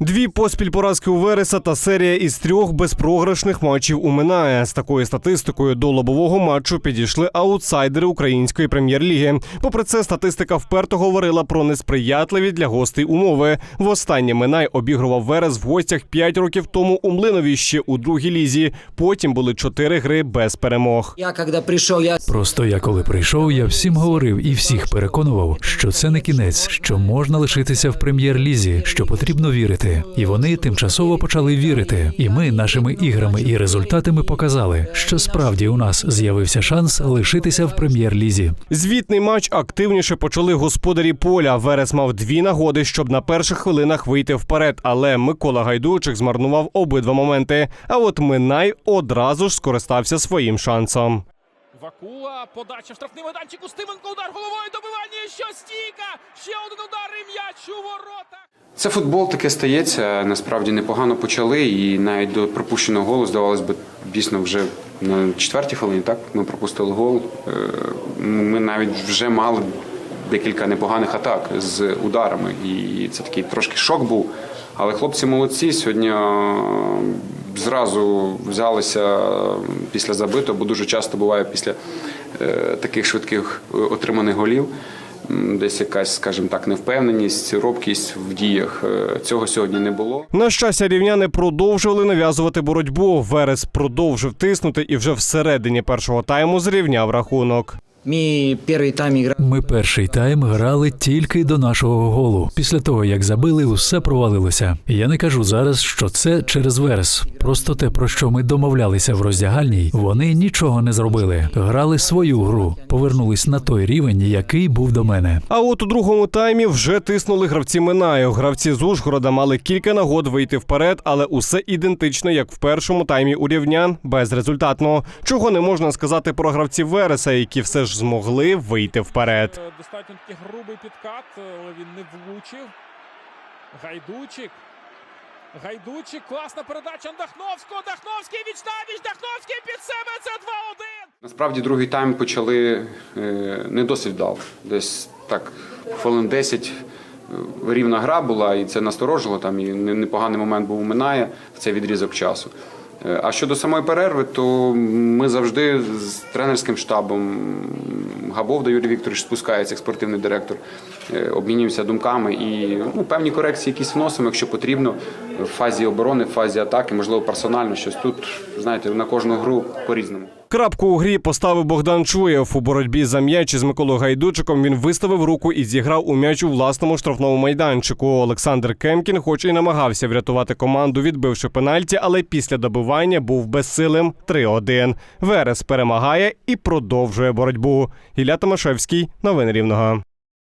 Дві поспіль поразки у Вереса та серія із трьох безпрограшних матчів у Минає. З такою статистикою до лобового матчу підійшли аутсайдери української прем'єр-ліги. Попри це, статистика вперто говорила про несприятливі для гостей умови. Востаннє Минай обігрував Верес в гостях 5 років тому у Млинові ще у другій лізі. Потім були чотири гри без перемог. Я когда пришел, я Просто я коли прийшов, я всім говорив і всіх переконував, що це не кінець, що можна лишитися в прем'єр-лізі, що потрібно вірити. І вони тимчасово почали вірити. І ми нашими іграми і результатами показали, що справді у нас з'явився шанс лишитися в прем'єр-лізі. Звітний матч активніше почали господарі поля. Верес мав дві нагоди, щоб на перших хвилинах вийти вперед. Але Микола Гайдучик змарнував обидва моменти. А от Минай одразу ж скористався своїм шансом. Вакула, подача в штрафний майданчик, Устименко, удар головою, добивання, що стійка, ще один удар і м'яч у ворота. Це футбол таке стається. Насправді непогано почали, і навіть до пропущеного голу, здавалось би, дійсно вже на четвертій хвилині, так ми пропустили гол. Е, Ми навіть вже мали декілька непоганих атак з ударами. І це такий трошки шок був. Але хлопці молодці. Сьогодні зразу взялися після забитого, бо дуже часто буває після е, таких швидких е, отриманих голів. Десь якась, скажімо так, невпевненість, робкість в діях. Е, Цього сьогодні не було. На щастя, рівняни продовжували нав'язувати боротьбу. Верес продовжив тиснути і вже всередині першого тайму зрівняв рахунок. Ми первый тайм играли. Ми перший тайм грали тільки до нашого голу. Після того, як забили, усе провалилося. Я не кажу зараз, що це через верес. Просто те, про що ми домовлялися в роздягальній, вони нічого не зробили. Грали свою гру, повернулись на той рівень, який був до мене. А от у другому таймі вже тиснули гравці Минаю. Гравці з Ужгорода мали кілька нагод вийти вперед, але усе ідентично, як в першому таймі у рівнян, безрезультатно. Чого не можна сказати про гравців Вереса, які все ж змогли вийти вперед. Е, Достатньо такий грубий підкат, е, але він не влучив. Гайдучик. Гайдучик, класна передача Дахновського. Дахновський віч навіч, Дахновський під себе. Це 2-1. Насправді другий тайм почали е, не досить вдало. Десь так хвилин 10 е, рівна гра була, і це насторожило. Там і непоганий момент був у Минає в цей відрізок часу. Е, А щодо самої перерви, то ми завжди з тренерським штабом Габовда Юрій Вікторович спускається, як спортивний директор, е, обмінюємося думками і ну, певні корекції якісь вносимо, якщо потрібно, в фазі оборони, в фазі атаки, можливо, персонально щось. Тут, знаєте, на кожну гру по-різному. Крапку у грі поставив Богдан Чуєв. У боротьбі за м'яч із Миколою Гайдучиком він виставив руку і зіграв у м'яч у власному штрафному майданчику. Олександр Кемкін, хоч і намагався врятувати команду, відбивши пенальті, але після добивання був безсилим 3-1. Верес перемагає і продовжує боротьбу. Ілля Томашевський, новини Рівного.